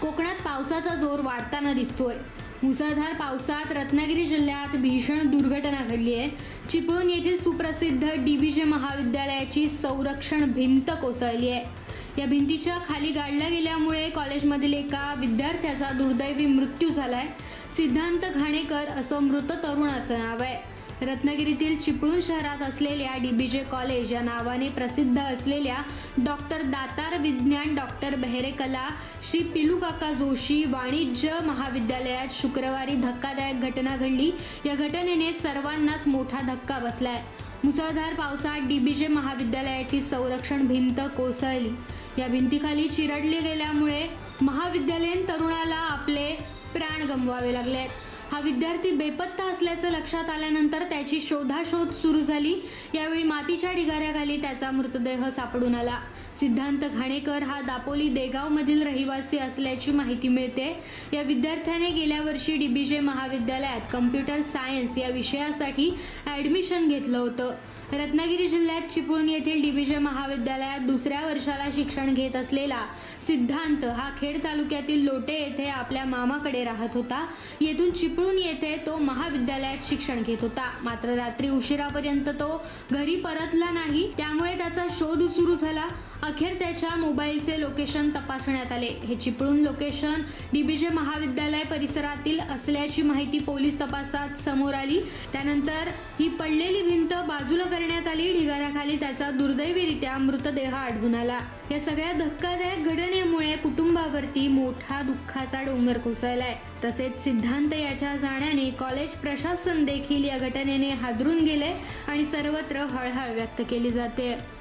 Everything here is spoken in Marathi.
कोकणात पावसाचा जोर वाढताना दिसतोय. मुसळधार पावसात रत्नागिरी जिल्ह्यात भीषण दुर्घटना घडली आहे. चिपळूण येथील सुप्रसिद्ध डी वी जे महाविद्यालयाची संरक्षण भिंत कोसळली आहे. या भिंतीच्या खाली गाडल्या गेल्यामुळे कॉलेजमधील एका विद्यार्थ्याचा दुर्दैवी मृत्यू झालाय. सिद्धांत घाणेकर असं मृत तरुणाचं नाव आहे. रत्नागिरीतील चिपळूण शहरात असलेल्या डीबीजे कॉलेज या नावाने प्रसिद्ध असलेल्या डॉक्टर दातार विज्ञान डॉक्टर बेहरे कला श्री पिलू काका जोशी वाणिज्य महाविद्यालयात शुक्रवारी धक्कादायक घटना घडली. या घटनेने सर्वांनाच मोठा धक्का बसलाय. मुसळधार पावसात डीबीजे महाविद्यालयाची संरक्षण भिंत कोसळली. या भिंतीखाली चिरडली गेल्यामुळे महाविद्यालयीन तरुणाला आपले प्राण गमवावे लागले हा विद्यार्थी बेपत्ता असल्याचं लक्षात आल्यानंतर त्याची शोधाशोध सुरू झाली. यावेळी मातीच्या ढिगाऱ्याखाली त्याचा मृतदेह सापडून आला. सिद्धांत घाणेकर हा दापोली देगावमधील रहिवासी असल्याची माहिती मिळते. या विद्यार्थ्याने गेल्या वर्षी डीबीजे महाविद्यालयात कम्प्युटर सायन्स या विषयासाठी ॲडमिशन घेतलं होतं. रत्नागिरी जिल्ह्यात चिपळूण येथील डीबीजे महाविद्यालयात दुसऱ्या वर्षाला शिक्षण घेत असलेला सिद्धांत हा खेड तालुक्यातील लोटे येथे आपल्या मामाकडे राहत होता. येथून चिपळूण येथे तो महाविद्यालयात शिक्षण घेत होता. मात्र रात्री उशिरापर्यंत तो घरी परतला नाही. त्यामुळे त्याचा शोध सुरू झाला. अखेर त्याच्या मोबाईलचे लोकेशन तपासण्यात आले. हे चिपळूण लोकेशन डीबीजे महाविद्यालय परिसरातील असल्याची माहिती पोलीस तपासात समोर आली. त्यानंतर ही पडलेली भिंत बाजूला करण्यात आली. ढिगाऱ्याखाली त्याचा दुर्दैवीरित्या मृतदेह आढळून आला. या सगळ्या धक्कादायक घटनेमुळे कुटुंबावरती मोठा दुःखाचा डोंगर कोसळलाय. तसेच सिद्धांत याच्या जाण्याने कॉलेज प्रशासन देखील या घटनेने हादरून गेले आणि सर्वत्र हळहळ व्यक्त केली जाते.